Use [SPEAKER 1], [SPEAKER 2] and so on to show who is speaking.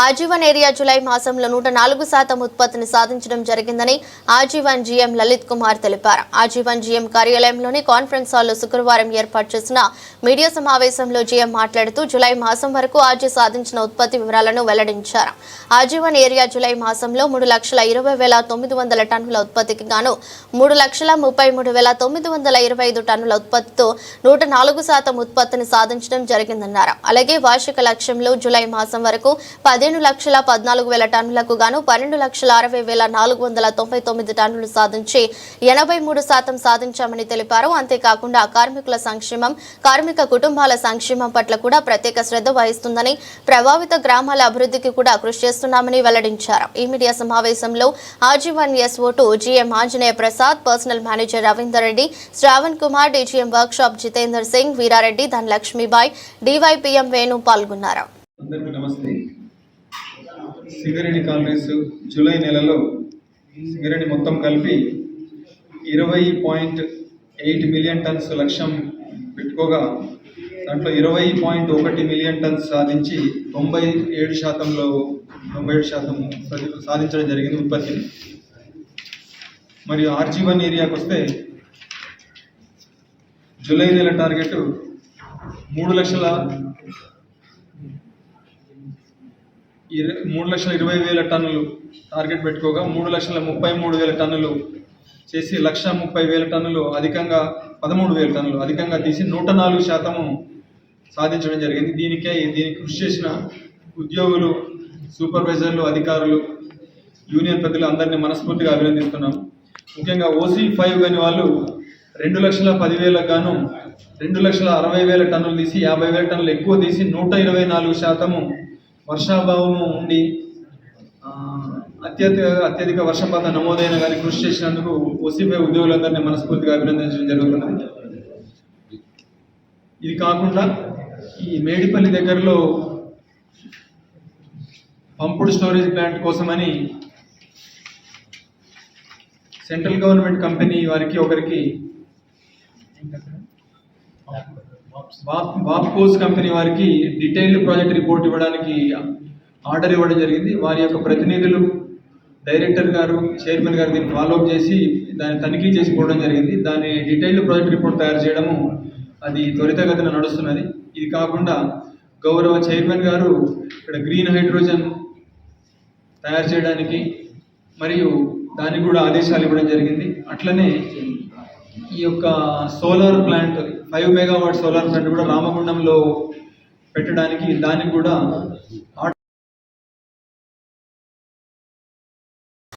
[SPEAKER 1] ఆజీవన్ area July మాసంలో నూట నాలుగు శాతం ఉత్పత్తిని సాధించడం జరిగిందని ఆజీవన్ జీఎం లలిత్ కుమార్ తెలిపారు. ఆజీవన్ జీఎం కార్యాలయంలోని కాన్ఫరెన్స్ హాల్లో శుక్రవారం ఏర్పాటు చేసిన మీడియా సమావేశంలో జీఎం మాట్లాడుతూ జులై మాసం వరకు ఆజీ సాధించిన ఉత్పత్తి వివరాలను వెల్లడించారు. ఆజీవన్ ఏరియా జులై మాసంలో మూడు లక్షల ఇరవై వేల తొమ్మిది వందల టన్నుల ఉత్పత్తికి గాను మూడు లక్షల ముప్పై మూడు వేల తొమ్మిది వందల ఇరవై ఐదు టన్నుల ఉత్పత్తితో నూట నాలుగు శాతం ఉత్పత్తిని సాధించడం జరిగిందన్నారు. అలాగే వార్షిక లక్ష్యంలో జులై మాసం వరకు పది పదిహేను లక్షల పద్నాలుగు వేల టన్నులకు గాను పన్నెండు లక్షల అరవై వేల నాలుగు వందల తొంభై తొమ్మిది టన్నులు సాధించి ఎనభై మూడు శాతం సాధించామని తెలిపారు. అంతేకాకుండా కార్మికుల సంక్షేమం కార్మిక కుటుంబాల సంక్షేమం పట్ల కూడా ప్రత్యేక శ్రద్ధ వహిస్తుందని ప్రభావిత గ్రామాల అభివృద్ధికి కూడా కృషి చేస్తున్నామని వెల్లడించారు. ఈ మీడియా సమావేశంలో Ajeevan SO to GM Anjaneya Prasad personal manager Ravinder Reddy Shravan Kumar DGM workshop Jitender Singh Veerareddy Dhanalakshmibai DYPM Venu పాల్గొన్నారు
[SPEAKER 2] అందరికీ నమస్తే. సింగరేణి కాలనీస్ జూలై నెలలో సింగరేణి మొత్తం కలిపి ఇరవై పాయింట్ ఎయిట్ మిలియన్ టన్స్ లక్ష్యం పెట్టుకోగా దాంట్లో ఇరవై పాయింట్ ఒకటి మిలియన్ టన్స్ సాధించి తొంభై ఏడు శాతంలో తొంభై ఏడు శాతం సాధించడం జరిగింది ఉత్పత్తిని మరియు ఆర్జీ వన్ ఏరియాకి వస్తే జూలై నెల టార్గెట్ మూడు లక్షల మూడు లక్షల ఇరవై వేల టన్నులు టార్గెట్ పెట్టుకోగా మూడు లక్షల ముప్పై మూడు వేల టన్నులు చేసి లక్ష ముప్పై వేల టన్నులు అధికంగా పదమూడు వేల టన్నులు అధికంగా తీసి నూట నాలుగు శాతము సాధించడం జరిగింది. దీనికే దీనికి కృషి చేసిన ఉద్యోగులు సూపర్వైజర్లు అధికారులు యూనియన్ ప్రజలు అందరినీ మనస్ఫూర్తిగా అభినందిస్తున్నాం. ముఖ్యంగా ఓసీ ఫైవ్ కాని వాళ్ళు రెండు లక్షల పదివేలకు గాను రెండు లక్షల అరవై వేల టన్నులు తీసి యాభై వేల టన్నులు ఎక్కువ తీసి నూట ఇరవై నాలుగు శాతము వర్షాభావము ఉండి అత్యధిక అత్యధిక వర్షపాతం నమోదైన కానీ కృషి చేసినందుకు ఓసీపై ఉద్యోగులందరినీ మనస్ఫూర్తిగా అభినందించడం జరుగుతున్నది ఇది కాకుండా ఈ మేడిపల్లి దగ్గరలో పంపుడు స్టోరేజ్ ప్లాంట్ కోసమని సెంట్రల్ గవర్నమెంట్ కంపెనీ వారికి ఒకరికి బాప్ బాప్కోస్ కంపెనీ వారికి డీటెయిల్డ్ ప్రాజెక్ట్ రిపోర్ట్ ఇవ్వడానికి ఆర్డర్ ఇవ్వడం జరిగింది. వారి యొక్క ప్రతినిధులు డైరెక్టర్ గారు చైర్మన్ గారు దీన్ని ఫాలోఅప్ చేసి దాన్ని తనిఖీ చేసి పోవడం జరిగింది. దాని డీటెయిల్డ్ ప్రాజెక్ట్ రిపోర్ట్ తయారు చేయడము అది త్వరితగతిన నడుస్తున్నది. ఇది కాకుండా గౌరవ చైర్మన్ గారు ఇక్కడ గ్రీన్ హైడ్రోజన్ తయారు చేయడానికి మరియు దానికి కూడా ఆదేశాలు ఇవ్వడం జరిగింది. అట్లనే ఈ యొక్క solar plant five megawatt solar plant కూడా రామగుండంలో పెట్టడానికి దానికి కూడా